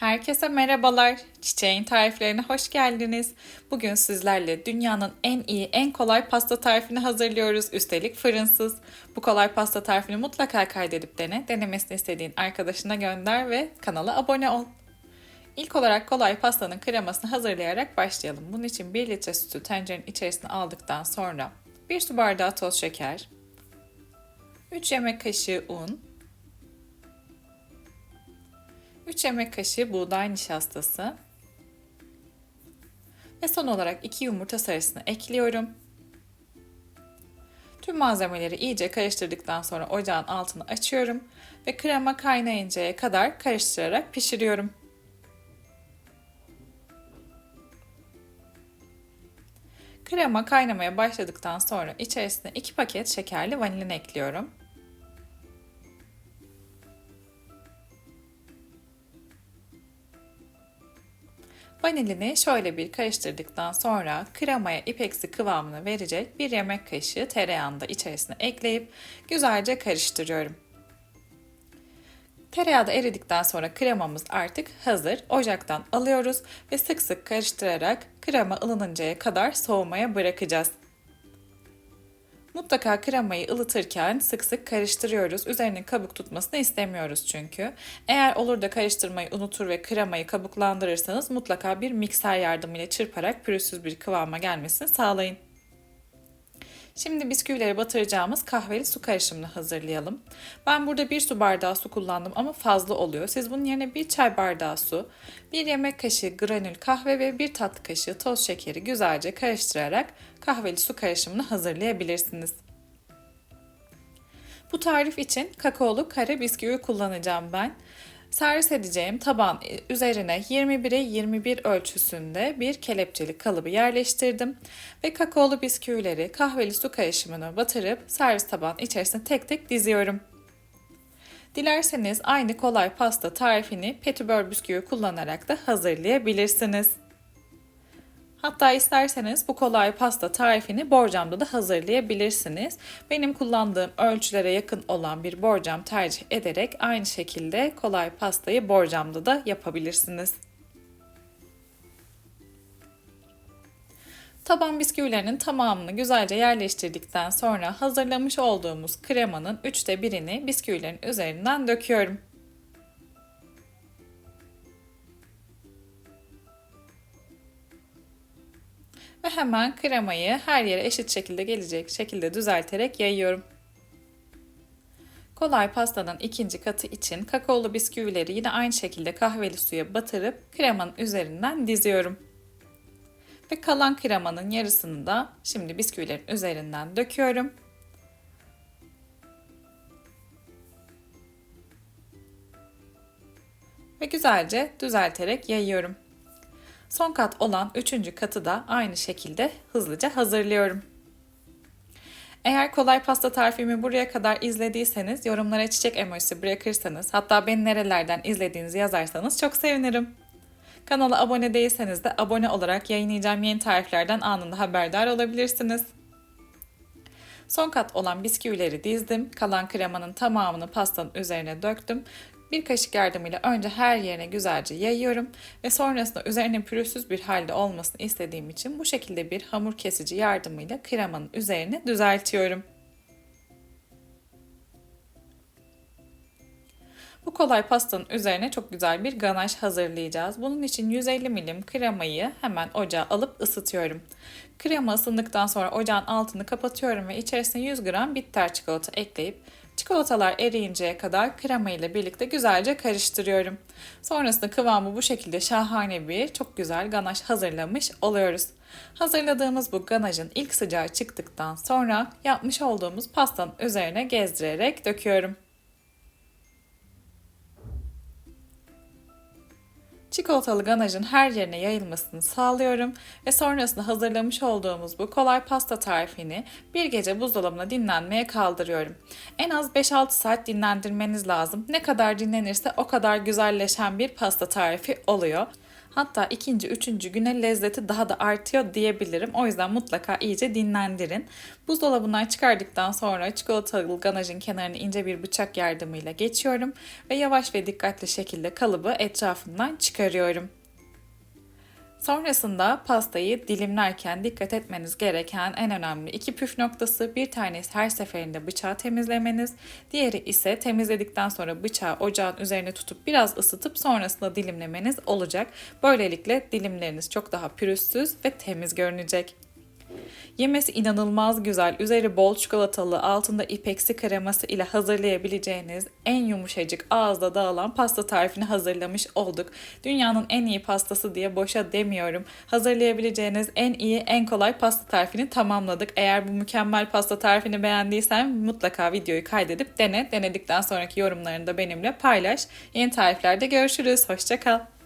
Herkese merhabalar. Çiçeğin tariflerine hoş geldiniz. Bugün sizlerle dünyanın en iyi, en kolay pasta tarifini hazırlıyoruz. Üstelik fırınsız. Bu kolay pasta tarifini mutlaka kaydedip dene. Denemesini istediğin arkadaşına gönder ve kanala abone ol. İlk olarak kolay pastanın kremasını hazırlayarak başlayalım. Bunun için 1 litre sütü tencerenin içerisine aldıktan sonra 1 su bardağı toz şeker, 3 yemek kaşığı un, 3 yemek kaşığı buğday nişastası ve son olarak 2 yumurta sarısını ekliyorum. Tüm malzemeleri iyice karıştırdıktan sonra ocağın altını açıyorum ve krema kaynayıncaya kadar karıştırarak pişiriyorum. Krema kaynamaya başladıktan sonra içerisine 2 paket şekerli vanilin ekliyorum. Vanilini şöyle bir karıştırdıktan sonra kremaya ipeksi kıvamını verecek bir yemek kaşığı tereyağını da içerisine ekleyip güzelce karıştırıyorum. Tereyağı da eridikten sonra kremamız artık hazır. Ocaktan alıyoruz ve sık sık karıştırarak krema ılınıncaya kadar soğumaya bırakacağız. Mutlaka kremayı ılıtırken sık sık karıştırıyoruz. Üzerinin kabuk tutmasını istemiyoruz çünkü. Eğer olur da karıştırmayı unutur ve kremayı kabuklandırırsanız mutlaka bir mikser yardımıyla çırparak pürüzsüz bir kıvama gelmesini sağlayın. Şimdi bisküvileri batıracağımız kahveli su karışımını hazırlayalım. Ben burada bir su bardağı su kullandım ama fazla oluyor. Siz bunun yerine bir çay bardağı su, bir yemek kaşığı granül kahve ve bir tatlı kaşığı toz şekeri güzelce karıştırarak kahveli su karışımını hazırlayabilirsiniz. Bu tarif için kakaolu kare bisküvi kullanacağım ben. Servis edeceğim taban üzerine 21'e 21 ölçüsünde bir kelepçeli kalıbı yerleştirdim ve kakaolu bisküvileri kahveli su karışımına batırıp servis taban içerisine tek tek diziyorum. Dilerseniz aynı kolay pasta tarifini petibör bisküvi kullanarak da hazırlayabilirsiniz. Hatta isterseniz bu kolay pasta tarifini borcamda da hazırlayabilirsiniz. Benim kullandığım ölçülere yakın olan bir borcam tercih ederek aynı şekilde kolay pastayı borcamda da yapabilirsiniz. Taban bisküvilerinin tamamını güzelce yerleştirdikten sonra hazırlamış olduğumuz kremanın üçte birini bisküvilerin üzerinden döküyorum. Ve hemen kremayı her yere eşit şekilde gelecek şekilde düzelterek yayıyorum. Kolay pastanın ikinci katı için kakaolu bisküvileri yine aynı şekilde kahveli suya batırıp kremanın üzerinden diziyorum. Ve kalan kremanın yarısını da şimdi bisküvilerin üzerinden döküyorum. Ve güzelce düzelterek yayıyorum. Son kat olan üçüncü katı da aynı şekilde hızlıca hazırlıyorum. Eğer kolay pasta tarifimi buraya kadar izlediyseniz yorumlara çiçek emojisi bırakırsanız hatta beni nerelerden izlediğinizi yazarsanız çok sevinirim. Kanala abone değilseniz de abone olarak yayınlayacağım yeni tariflerden anında haberdar olabilirsiniz. Son kat olan bisküvileri dizdim. Kalan kremanın tamamını pastanın üzerine döktüm. Bir kaşık yardımıyla önce her yerine güzelce yayıyorum ve sonrasında üzerinin pürüzsüz bir halde olmasını istediğim için bu şekilde bir hamur kesici yardımıyla kremanın üzerine düzeltiyorum. Bu kolay pastanın üzerine çok güzel bir ganaj hazırlayacağız. Bunun için 150 milim kremayı hemen ocağa alıp ısıtıyorum. Krema ısındıktan sonra ocağın altını kapatıyorum ve içerisine 100 gram bitter çikolata ekleyip Çikolatalar eriyinceye kadar krema ile birlikte güzelce karıştırıyorum. Sonrasında kıvamı bu şekilde şahane bir çok güzel ganaj hazırlamış oluyoruz. Hazırladığımız bu ganajın ilk sıcağı çıktıktan sonra yapmış olduğumuz pastanın üzerine gezdirerek döküyorum. Çikolatalı ganajın her yerine yayılmasını sağlıyorum ve sonrasında hazırlamış olduğumuz bu kolay pasta tarifini bir gece buzdolabına dinlenmeye kaldırıyorum. En az 5-6 saat dinlendirmeniz lazım. Ne kadar dinlenirse o kadar güzelleşen bir pasta tarifi oluyor. Hatta ikinci, üçüncü güne lezzeti daha da artıyor diyebilirim. O yüzden mutlaka iyice dinlendirin. Buzdolabından çıkardıktan sonra çikolatalı ganajın kenarını ince bir bıçak yardımıyla geçiyorum ve yavaş ve dikkatli şekilde kalıbı etrafından çıkarıyorum. Sonrasında pastayı dilimlerken dikkat etmeniz gereken en önemli iki püf noktası bir tanesi her seferinde bıçağı temizlemeniz, diğeri ise temizledikten sonra bıçağı ocağın üzerine tutup biraz ısıtıp sonrasında dilimlemeniz olacak. Böylelikle dilimleriniz çok daha pürüzsüz ve temiz görünecek. Yemesi inanılmaz güzel, üzeri bol çikolatalı, altında ipeksi kreması ile hazırlayabileceğiniz en yumuşacık ağızda dağılan pasta tarifini hazırlamış olduk. Dünyanın en iyi pastası diye boşa demiyorum. Hazırlayabileceğiniz en iyi, en kolay pasta tarifini tamamladık. Eğer bu mükemmel pasta tarifini beğendiysen mutlaka videoyu kaydedip dene. Denedikten sonraki yorumlarını da benimle paylaş. Yeni tariflerde görüşürüz. Hoşçakal.